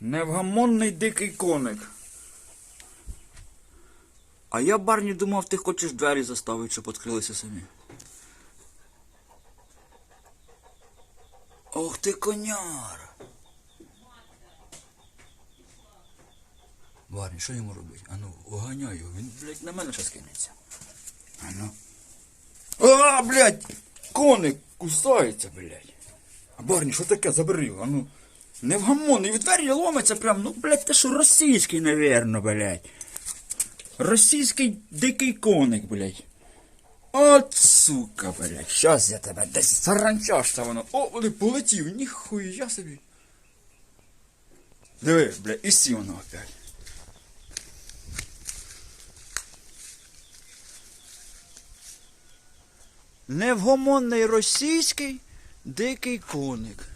Невгамонний дикий коник. А я, Барні, думав, ти хочеш двері заставити, щоб відкрилися самі. Ох ти коняр. Барні, що йому робити? Ану, оганяй його, він, блядь, на мене щас кинеться. Ану. А, блядь! Коник кусається, блядь. А Барні, що таке? Забери його, ану. Невгамонний, в двері ломиться прям, ну, блядь, ти що російський, навірно, блядь. Російський дикий коник, блядь. От сука, блядь. Щас я тебе десь заранчашся воно. О, вони полетів, ніхуя собі. Диви, блядь, і сі воно опять. Невгомонний російський дикий коник.